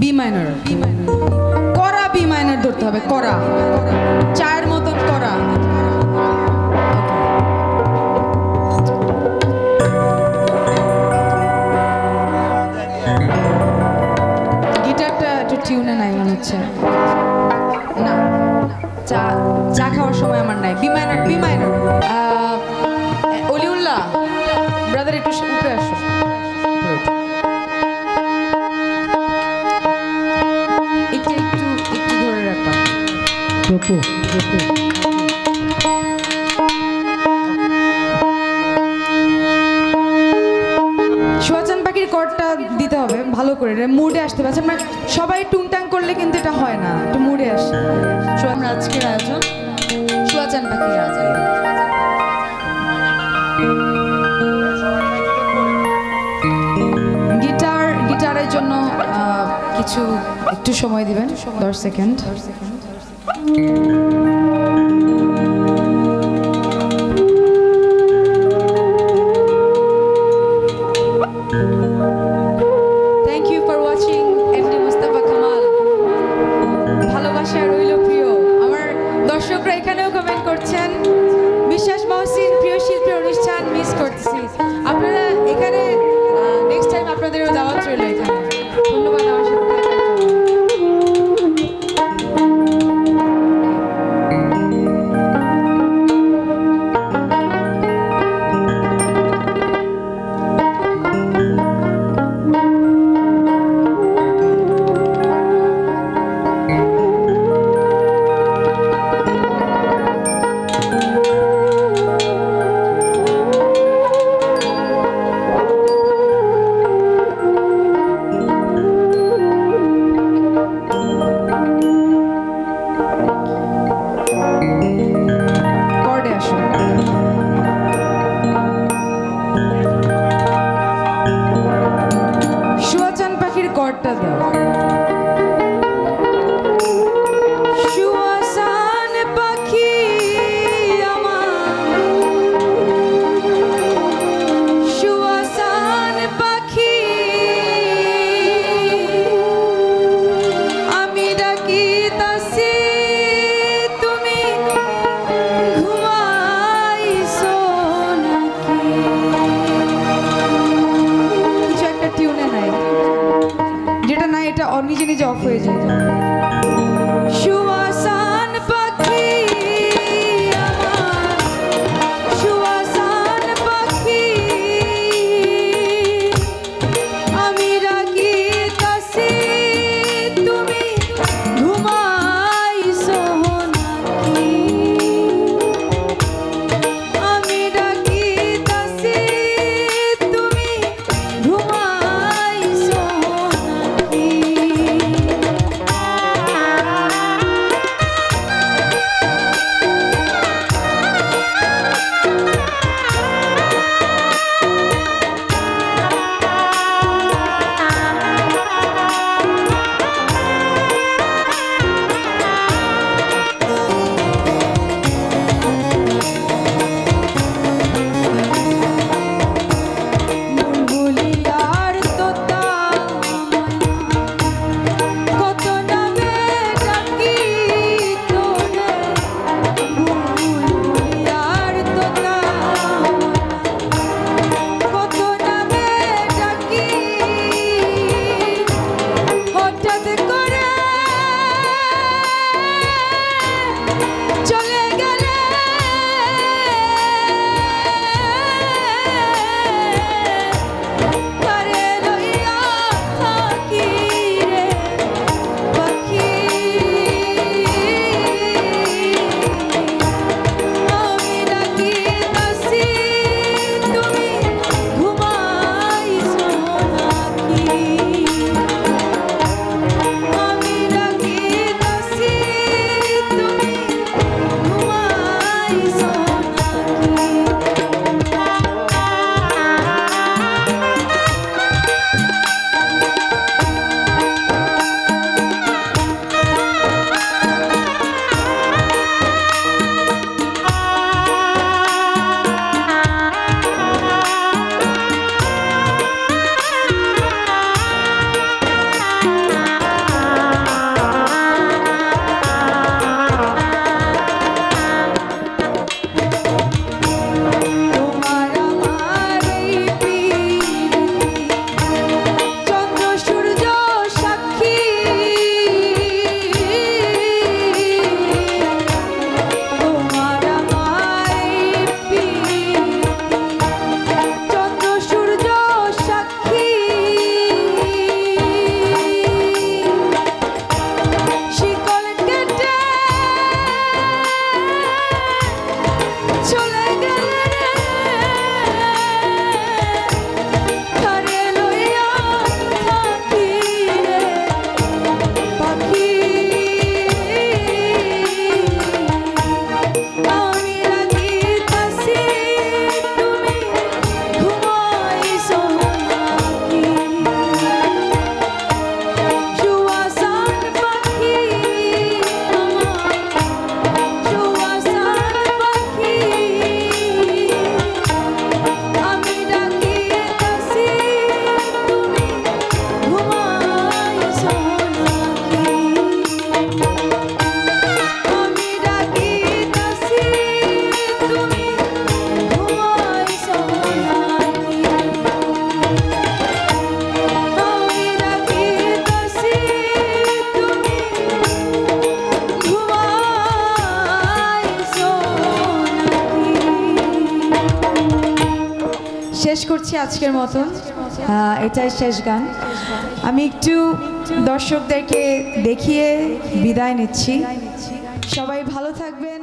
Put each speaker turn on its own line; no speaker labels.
B minor করা B minor ধরতে হবে, করা। চায়ের মতন করা। গিটারটা একটু টিউনে নাই মনে হচ্ছে। না, চা চা খাওয়ার সময় আমার নাই। B minor B minor Oliullah brother একটু উপরে আসো। সোয়াচান পাখির কর্ডটা দিতে হবে, ভালো করে। মুডে আসতে পারছে মানে সবাই টুংটাং করলে কিন্তু এটা হয় না, একটু মুডে আসে।
আমরা আজকের আয়োজন
সোয়াচান পাখির রাজা গিটার গিটারের জন্য কিছু একটু সময় দিবেন, দশ second. Thank you for watching MD Mustafa Kamal ভালোবাসা রইল প্রিয়। আমার দর্শকরা এখানেও শেষ করছি আজকের মতন। এটাই শেষ গান। আমি একটু দর্শকদেরকে দেখিয়ে বিদায় নিচ্ছি। সবাই ভালো থাকবেন।